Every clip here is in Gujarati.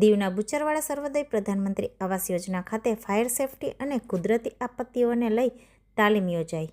દીવના બુચરવાડા સર્વોદય પ્રધાનમંત્રી આવાસ યોજના ખાતે ફાયર સેફટી અને કુદરતી આપત્તિઓને લઈ તાલીમ યોજાઈ.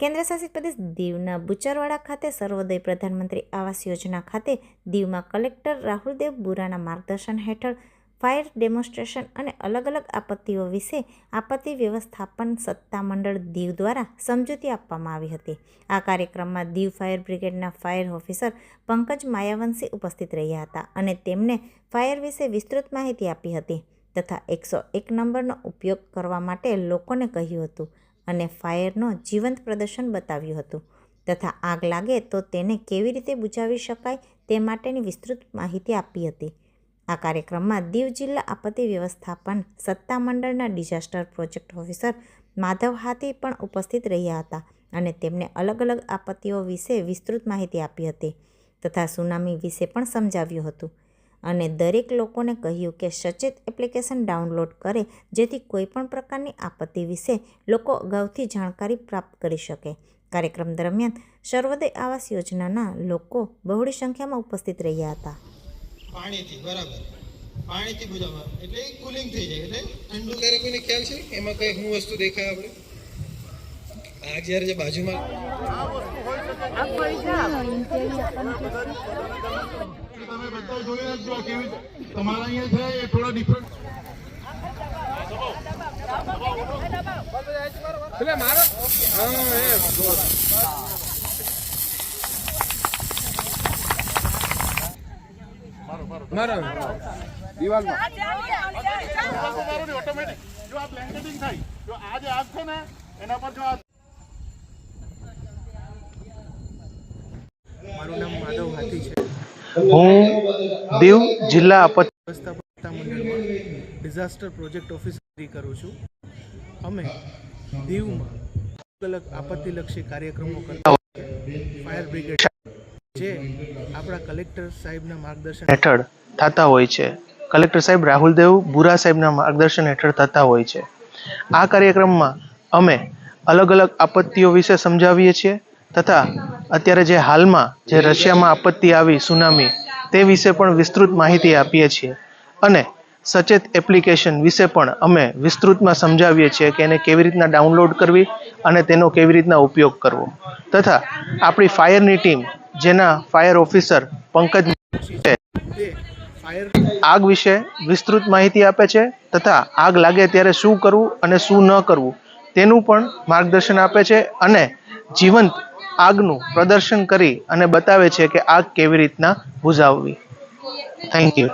કેન્દ્રશાસિત પ્રદેશ દીવના બુચરવાડા ખાતે સર્વોદય પ્રધાનમંત્રી આવાસ યોજના ખાતે દીવમાં કલેક્ટર રાહુલદેવ બુરાના માર્ગદર્શન હેઠળ ફાયર ડેમોન્સ્ટ્રેશન અને અલગ અલગ આપત્તિઓ વિશે આપત્તિ વ્યવસ્થાપન સત્તામંડળ દીવ દ્વારા સમજૂતી આપવામાં આવી હતી. આ કાર્યક્રમમાં દીવ ફાયર બ્રિગેડના ફાયર ઓફિસર પંકજ માયાવંશી ઉપસ્થિત રહ્યા હતા અને તેમને ફાયર વિશે વિસ્તૃત માહિતી આપી હતી તથા એકસો એક નંબરનો ઉપયોગ કરવા માટે લોકોને કહ્યું હતું અને ફાયરનો જીવંત પ્રદર્શન બતાવ્યું હતું તથા આગ લાગે તો તેને કેવી રીતે બુજાવી શકાય તે માટેની વિસ્તૃત માહિતી આપી હતી. આ કાર્યક્રમમાં દીવ જિલ્લા આપત્તિ વ્યવસ્થાપન સત્તામંડળના disaster project officer Madhav Hathi પણ ઉપસ્થિત રહ્યા હતા અને તેમને અલગ અલગ આપત્તિઓ વિશે વિસ્તૃત માહિતી આપી હતી તથા સુનામી વિશે પણ સમજાવ્યું હતું. અને દરેક લોકોને કહ્યું કે સચેત એપ્લિકેશન ડાઉનલોડ કરે જેથી કોઈપણ પ્રકારની આપત્તિ વિશે લોકો અગાઉથી જાણકારી પ્રાપ્ત કરી શકે. કાર્યક્રમ દરમિયાન સર્વોદય આવાસ યોજનાના લોકો બહોળી સંખ્યામાં ઉપસ્થિત રહ્યા હતા. પાણીથી બરાબર. પાણીથી બુજાવવા એટલે કુલિંગ થઈ જાય એટલે ઠંડુ. ત્યારે કોઈને ખ્યાલ છે? એમાં કઈ શું વસ્તુ દેખાય આપણે? આ જ્યારે જે બાજુમાં તમે બધા જોઈ રાખજો કેવી રીતે. તમારા અહીંયા છે એ થોડા ડિફરન્ટ ઓટોમેટિક જો આ બ્લેન્કેટિંગ થાય જો આ જે આગ છે ને એના પર જો આ મારું નામ માધવ હાથી છે. હું દીવ જિલ્લા આપત્તિ વ્યવસ્થાપકતા મંડળમાં ડિઝાસ્ટર પ્રોજેક્ટ ઓફિસરી કરું છું. અમે દીવમાં અલગ અલગ આપત્તિલક્ષી કાર્યક્રમો કરતા. ફાયર બ્રિગેડ જે આપણા કલેક્ટર સાહેબના માર્ગદર્શન હેઠળ થતા હોય છે. કલેક્ટર સાહેબ રાહુલ દેવ બુરા સાહેબના માર્ગદર્શન હેઠળ થતા હોય છે. આ કાર્યક્રમમાં અમે અલગ અલગ આપત્તિઓ વિશે સમજાવીએ છીએ તથા અત્યારે જે હાલમાં જે રશિયામાં આપત્તિ આવી સુનામી તે વિશે પણ વિસ્તૃત માહિતી આપીએ છીએ અને સચેત એપ્લિકેશન વિશે પણ અમે વિસ્તૃતમાં સમજાવીએ છીએ કે એને કેવી રીતના ડાઉનલોડ કરવી અને તેનો કેવી રીતના ઉપયોગ કરવો. તથા આપણી ફાયરની ટીમ, જેના ફાયર ઓફિસર પંકજ આગ વિશે વિસ્તૃત માહિતી આપે છે તથા આગ લાગે ત્યારે શું કરવું અને શું ન કરવું તેનું પણ માર્ગદર્શન આપે છે અને જીવંત આગનું પ્રદર્શન કરી અને બતાવે છે કે આગ કેવી રીતના બુઝાવવી. Thank you